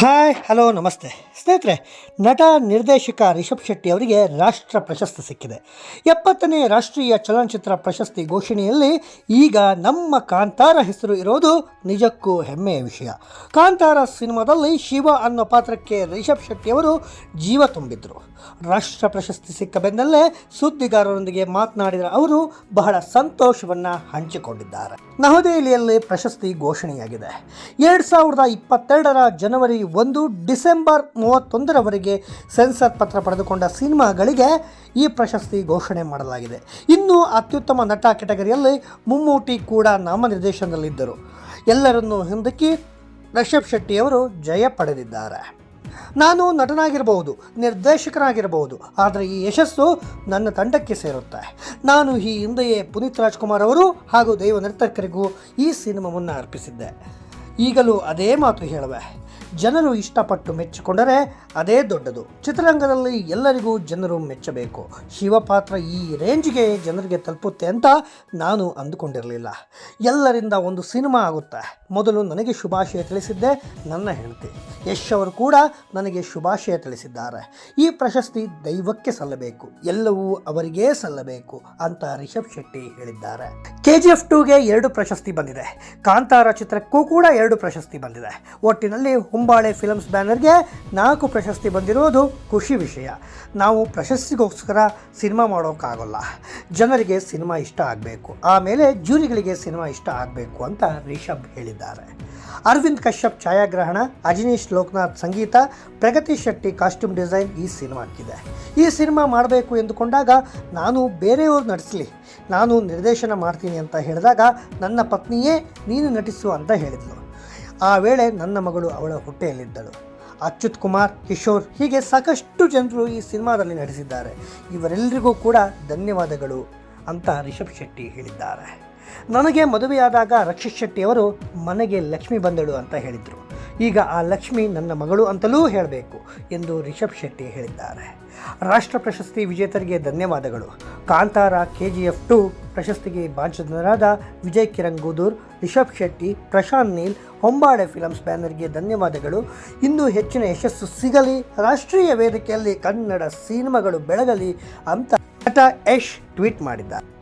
Hi, hello, ನಮಸ್ತೆ. ಸ್ನೇಹಿತರೆ, ನಟ, ನಿರ್ದೇಶಕ ರಿಷಬ್ ಶೆಟ್ಟಿ ಅವರಿಗೆ ರಾಷ್ಟ್ರ ಪ್ರಶಸ್ತಿ ಸಿಕ್ಕಿದೆ. ಎಪ್ಪತ್ತನೇ ರಾಷ್ಟ್ರೀಯ ಚಲನಚಿತ್ರ ಪ್ರಶಸ್ತಿ ಘೋಷಣೆಯಲ್ಲಿ ಈಗ ನಮ್ಮ ಕಾಂತಾರ ಹೆಸರು ಇರೋದು ನಿಜಕ್ಕೂ ಹೆಮ್ಮೆಯ ವಿಷಯ. ಕಾಂತಾರ ಸಿನಿಮಾದಲ್ಲಿ ಶಿವ ಅನ್ನೋ ಪಾತ್ರಕ್ಕೆ ರಿಷಬ್ ಶೆಟ್ಟಿ ಅವರು ಜೀವ ತುಂಬಿದ್ರು. ರಾಷ್ಟ್ರ ಪ್ರಶಸ್ತಿ ಸಿಕ್ಕ ಬೆನ್ನಲ್ಲೇ ಸುದ್ದಿಗಾರರೊಂದಿಗೆ ಮಾತನಾಡಿದ ಅವರು, ಬಹಳ ಸಂತೋಷವನ್ನು ಹಂಚಿಕೊಂಡಿದ್ದಾರೆ. ನವದೆಹಲಿಯಲ್ಲಿ ಪ್ರಶಸ್ತಿ ಘೋಷಣೆಯಾಗಿದೆ. ಎರಡು ಸಾವಿರದ ಇಪ್ಪತ್ತೆರಡರ ಜನವರಿ ಒಂದು ಡಿಸೆಂಬರ್ ಮೂವತ್ತೊಂದರವರೆಗೆ ಸೆನ್ಸರ್ ಪತ್ರ ಪಡೆದುಕೊಂಡ ಸಿನಿಮಾಗಳಿಗೆ ಈ ಪ್ರಶಸ್ತಿ ಘೋಷಣೆ ಮಾಡಲಾಗಿದೆ. ಇನ್ನು ಅತ್ಯುತ್ತಮ ನಟ ಕೆಟಗರಿಯಲ್ಲಿ ಮುಮ್ಮೂಟಿ ಕೂಡ ನಾಮನಿರ್ದೇಶನದಲ್ಲಿದ್ದರು. ಎಲ್ಲರನ್ನೂ ಹಿಂದಕ್ಕಿ ರಿಷಬ್ ಶೆಟ್ಟಿಯವರು ಜಯ ಪಡೆದಿದ್ದಾರೆ. ನಾನು ನಟನಾಗಿರಬಹುದು, ನಿರ್ದೇಶಕನಾಗಿರಬಹುದು, ಆದರೆ ಈ ಯಶಸ್ಸು ನನ್ನ ತಂಡಕ್ಕೆ ಸೇರುತ್ತೆ. ನಾನು ಈ ಹಿಂದೆಯೇ ಪುನೀತ್ ರಾಜ್ಕುಮಾರ್ ಅವರು ಹಾಗೂ ದೈವ ನರ್ತಕರಿಗೂ ಈ ಸಿನಿಮಾವನ್ನು ಅರ್ಪಿಸಿದ್ದೆ. ಈಗಲೂ ಅದೇ ಮಾತು ಹೇಳುವೆ. ಜನರು ಇಷ್ಟಪಟ್ಟು ಮೆಚ್ಚಿಕೊಂಡರೆ ಅದೇ ದೊಡ್ಡದು. ಚಿತ್ರರಂಗದಲ್ಲಿ ಎಲ್ಲರಿಗೂ ಜನರು ಮೆಚ್ಚಬೇಕು. ಶಿವಪಾತ್ರ ಈ ರೇಂಜ್ಗೆ ಜನರಿಗೆ ತಲುಪುತ್ತೆ ಅಂತ ನಾನು ಅಂದುಕೊಂಡಿರಲಿಲ್ಲ. ಎಲ್ಲರಿಂದ ಒಂದು ಸಿನಿಮಾ ಆಗುತ್ತೆ. ಮೊದಲು ನನಗೆ ಶುಭಾಶಯ ತಿಳಿಸಿದ್ದೆ ನನ್ನ ಹೆಂಡತಿ. ಯಶ್ ಅವರು ಕೂಡ ನನಗೆ ಶುಭಾಶಯ ತಿಳಿಸಿದ್ದಾರೆ. ಈ ಪ್ರಶಸ್ತಿ ದೈವಕ್ಕೆ ಸಲ್ಲಬೇಕು. ಎಲ್ಲವೂ ಅವರಿಗೇ ಸಲ್ಲಬೇಕು ಅಂತ ರಿಷಬ್ ಶೆಟ್ಟಿ ಹೇಳಿದ್ದಾರೆ. ಕೆ ಜಿ ಎಫ್ ಟೂಗೆ ಎರಡು ಪ್ರಶಸ್ತಿ ಬಂದಿದೆ. ಕಾಂತಾರ ಚಿತ್ರಕ್ಕೂ ಕೂಡ ಎರಡು ಪ್ರಶಸ್ತಿ ಬಂದಿದೆ. ಒಟ್ಟಿನಲ್ಲಿ ಹುಂಬಾಳೆ ಫಿಲಮ್ಸ್ ಬ್ಯಾನರ್ಗೆ ನಾಲ್ಕು ಪ್ರಶಸ್ತಿ ಬಂದಿರೋದು ಖುಷಿ ವಿಷಯ. ನಾವು ಪ್ರಶಸ್ತಿಗೋಸ್ಕರ ಸಿನಿಮಾ ಮಾಡೋಕ್ಕಾಗಲ್ಲ. ಜನರಿಗೆ ಸಿನಿಮಾ ಇಷ್ಟ ಆಗಬೇಕು. ಆಮೇಲೆ ಜ್ಯೂರಿಗಳಿಗೆ ಸಿನಿಮಾ ಇಷ್ಟ ಆಗಬೇಕು ಅಂತ ರಿಷಬ್ ಹೇಳಿದ್ದಾರೆ. ಅರವಿಂದ್ ಕಶ್ಯಪ್ ಛಾಯಾಗ್ರಹಣ, ಅಜನೀಶ್ ಲೋಕನಾಥ್ ಸಂಗೀತ, ಪ್ರಗತಿ ಶೆಟ್ಟಿ ಕಾಸ್ಟ್ಯೂಮ್ ಡಿಸೈನ್ ಈ ಸಿನಿಮಾಕ್ಕಿದೆ. ಈ ಸಿನಿಮಾ ಮಾಡಬೇಕು ಎಂದುಕೊಂಡಾಗ ನಾನು ಬೇರೆಯವರು ನಟಿಸಲಿ ನಾನು ನಿರ್ದೇಶನ ಮಾಡ್ತೀನಿ ಅಂತ ಹೇಳಿದಾಗ ನನ್ನ ಪತ್ನಿಯೇ ನೀನು ನಟಿಸು ಅಂತ ಹೇಳಿದ್ಲು. ಆ ವೇಳೆ ನನ್ನ ಮಗಳು ಅವಳ ಹೊಟ್ಟೆಯಲ್ಲಿದ್ದಳು. ಅಚ್ಯುತ್ ಕುಮಾರ್, ಕಿಶೋರ್ ಹೀಗೆ ಸಾಕಷ್ಟು ಜನರು ಈ ಸಿನಿಮಾದಲ್ಲಿ ನಟಿಸಿದ್ದಾರೆ. ಇವರೆಲ್ಲರಿಗೂ ಕೂಡ ಧನ್ಯವಾದಗಳು ಅಂತ ರಿಷಬ್ ಶೆಟ್ಟಿ ಹೇಳಿದ್ದಾರೆ. ನನಗೆ ಮದುವೆಯಾದಾಗ ರಕ್ಷಿತ್ ಶೆಟ್ಟಿಯವರು ಮನೆಗೆ ಲಕ್ಷ್ಮಿ ಬಂದಳು ಅಂತ ಹೇಳಿದರು. ಈಗ ಆ ಲಕ್ಷ್ಮಿ ನನ್ನ ಮಗಳು ಅಂತಲೂ ಹೇಳಬೇಕು ಎಂದು ರಿಷಬ್ ಶೆಟ್ಟಿ ಹೇಳಿದ್ದಾರೆ. ರಾಷ್ಟ್ರ ಪ್ರಶಸ್ತಿ ವಿಜೇತರಿಗೆ ಧನ್ಯವಾದಗಳು. Kantara K G F two ಪ್ರಶಸ್ತಿಗೆ ಭಾಜನರಾದ ವಿಜಯ್ ಕಿರಣ್ ಗೋದೂರ್ ರಿಷಬ್ ಶೆಟ್ಟಿ, ಪ್ರಶಾಂತ್ ನೀಲ್, ಹೊಂಬಾಳೆ ಫಿಲಮ್ಸ್ ಬ್ಯಾನರ್ಗೆ ಧನ್ಯವಾದಗಳು. ಇನ್ನೂ ಹೆಚ್ಚಿನ ಯಶಸ್ಸು ಸಿಗಲಿ. ರಾಷ್ಟ್ರೀಯ ವೇದಿಕೆಯಲ್ಲಿ ಕನ್ನಡ ಸಿನಿಮಾಗಳು ಬೆಳಗಲಿ ಅಂತ ನಟ ಯಶ್ ಟ್ವೀಟ್ ಮಾಡಿದ್ದಾರೆ.